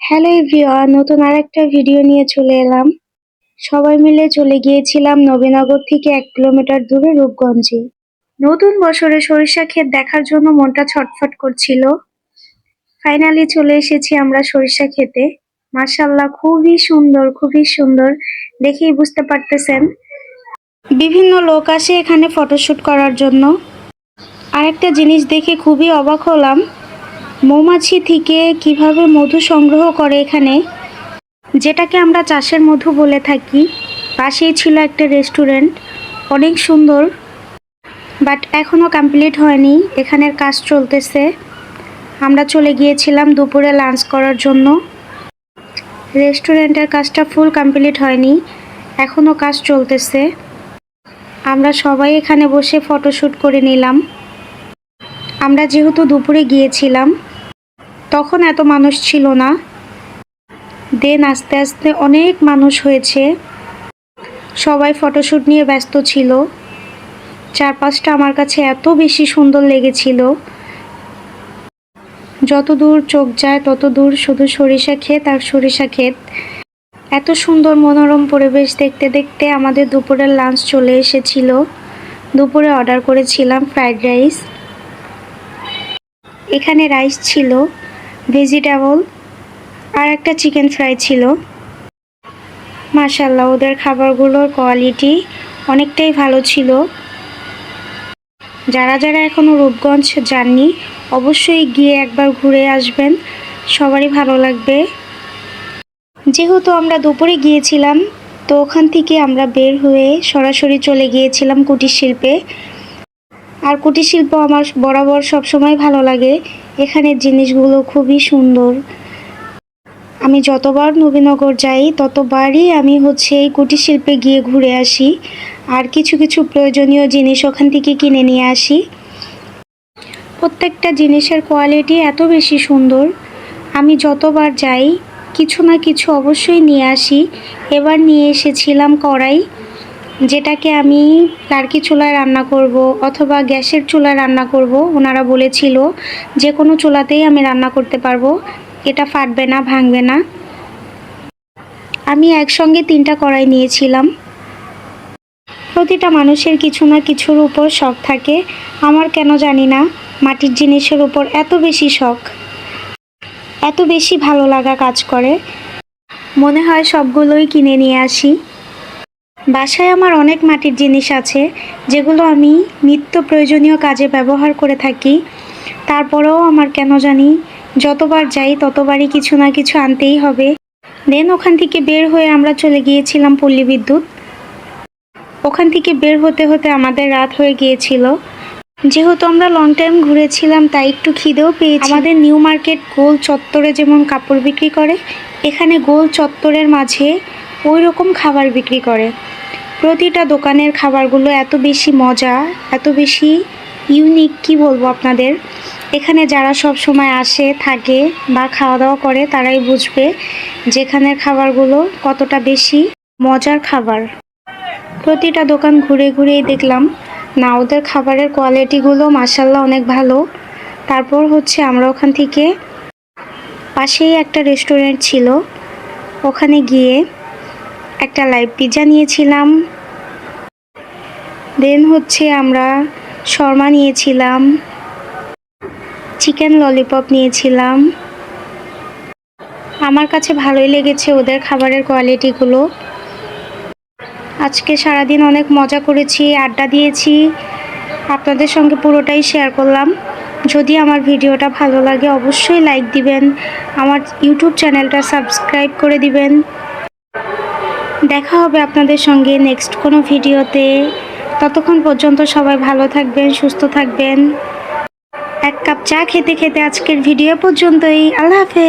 Hello everyone, নতুন আরেকটা video নিয়ে চলে এলাম। সবাই মিলে চলে গিয়েছিলাম নবীনগর থেকে এক কিলোমিটার দূরে রূপগঞ্জে। নতুন বছরে সরিষা ক্ষেত দেখার জন্য মনটা ছটফট করছিল। ফাইনালি চলে এসেছি আমরা সরিষা খেতে মার্শাল্লাহ খুবই সুন্দর খুবই সুন্দর। দেখেই বুঝতে পারতেছেন। বিভিন্ন লোক আসে এখানে ফটোশুট করার জন্য। আরেকটা জিনিস দেখে খুবই অবাক হলাম। মৌমাছি থেকে কীভাবে মধু সংগ্রহ করে এখানে? যেটাকে আমরা চাষের মধু বলে থাকি। পাশেই ছিল একটা রেস্টুরেন্ট, অনেক সুন্দর। বাট এখনও কমপ্লিট হয়নি, এখানের কাজ চলতেছে। আমরা চলে গিয়েছিলাম দুপুরে লাঞ্চ করার জন্য। রেস্টুরেন্টের কাজটা ফুল কমপ্লিট হয়নি এখনও কাজ চলতেছে। আমরা সবাই এখানে বসে ফটোশ্যুট করে নিলাম। আমরা যেহেতু দুপুরে গিয়েছিলাম তখন এত মানুষ ছিল না। দেন আস্তে আস্তে অনেক মানুষ হয়েছে। সবাই ফটোশ্যুট নিয়ে ব্যস্ত ছিল। চারপাশটা আমার কাছে এত বেশি সুন্দর লেগেছিল। যত দূর চোখ যায়, তত দূর শুধু সরিষা ক্ষেত আর সরিষা ক্ষেত। এত সুন্দর মনোরম পরিবেশ দেখতে দেখতে আমাদের দুপুরের লাঞ্চ চলে এসেছিল। দুপুরে অর্ডার করেছিলাম ফ্রাইড রাইস এখানে রাইস ছিল। ভেজিটেবল আর একটা চিকেন ফ্রাই ছিল। মাশাল্লাহ ওদের খাবারগুলোর কোয়ালিটি অনেকটাই ভালো ছিল। যারা যারা এখনও রূপগঞ্জ যাননি, অবশ্যই গিয়ে একবার ঘুরে আসবেন। সবারই ভালো লাগবে। যেহেতু আমরা দুপুরে গিয়েছিলাম, তো ওখান থেকে আমরা বের হয়ে সরাসরি চলে গিয়েছিলাম কুটির শিল্পে। আর কুটির শিল্প আমার বরাবর সবসময় ভালো লাগে। এখানের জিনিসগুলো খুবই সুন্দর। আমি যতবার নবীনগর যাই, ততবারই আমি হচ্ছে এই কুটির শিল্পে গিয়ে ঘুরে আসি। আর কিছু কিছু প্রয়োজনীয় জিনিস ওখান থেকে কিনে নিয়ে আসি। প্রত্যেকটা জিনিসের কোয়ালিটি এত বেশি সুন্দর। আমি যতবার যাই, কিছু না কিছু অবশ্যই নিয়ে আসি। এবার নিয়ে এসেছিলাম কড়াই। যেটাকে আমি লার্কি চুলায় রান্না করব অথবা গ্যাসের চুলায় রান্না করব, ওনারা বলেছিল যে কোনো চুলাতেই আমি রান্না করতে পারব, এটা ফাটবে না, ভাঙবে না। আমি একসঙ্গে তিনটা কড়াই নিয়েছিলাম। প্রতিটা মানুষের কিছু না কিছুর উপর শখ থাকে। আমার কেন জানি না, মাটির জিনিসের উপর এত বেশি শখ। এত বেশি ভালো লাগা কাজ করে। মনে হয় সবগুলোই কিনে নিয়ে আসি। বাসায় আমার অনেক মাটির জিনিস আছে, যেগুলো আমি নিত্য প্রয়োজনীয় কাজে ব্যবহার করে থাকি। তারপরেও আমার কেন জানি যতবার যাই ততবারই কিছু না কিছু আনতেই হবে। দেন ওখান থেকে বের হয়ে আমরা চলে গিয়েছিলাম পল্লী বিদ্যুৎ। ওখান থেকে বের হতে হতে আমাদের রাত হয়ে গিয়েছিল। যেহেতু আমরা লং টাইম ঘুরেছিলাম, তাই একটু খিদেও পেয়েছি। আমাদের নিউ মার্কেট গোল চত্বরে যেমন কাপড় বিক্রি করে, এখানে গোল চত্বরের মাঝে ওই রকম খাবার বিক্রি করে। প্রতিটা দোকানের খাবারগুলো এত বেশি মজা, এত বেশি ইউনিক কি বলব আপনাদের? এখানে যারা সব সময় আসে, থাকে বা খাওয়া দাওয়া করে, তারাই বুঝবে যেখানের খাবারগুলো কতটা বেশি মজার খাবার। প্রতিটা দোকান ঘুরে ঘুরেই দেখলাম, না, ওদের খাবারের কোয়ালিটিগুলো মাসাল্লাহ অনেক ভালো। তারপর হচ্ছে আমরা ওখান থেকে পাশেই একটা রেস্টুরেন্ট ছিল। ওখানে গিয়ে একটা লাইভ পিৎজা নিয়েছিলাম। দেন হচ্ছে আমরা শর্মা নিয়েছিলাম। চিকেন ললিপপ নিয়েছিলাম। আমার কাছে ভালোই লেগেছে ওদের খাবারের কোয়ালিটিগুলো আজকে সারাদিন অনেক মজা করেছি, আড্ডা দিয়েছি। আপনাদের সঙ্গে পুরোটাই শেয়ার করলাম। যদি আমার ভিডিওটা ভালো লাগে অবশ্যই লাইক দিবেন। আমার ইউটিউব চ্যানেলটা সাবস্ক্রাইব করে দিবেন। দেখা হবে আপনাদের সঙ্গে নেক্সট কোনো ভিডিওতে। ততক্ষণ পর্যন্ত সবাই ভালো থাকবেন, সুস্থ থাকবেন। এক কাপ চা খেতে খেতে আজকের ভিডিও পর্যন্তই। আল্লাহ হাফেজ।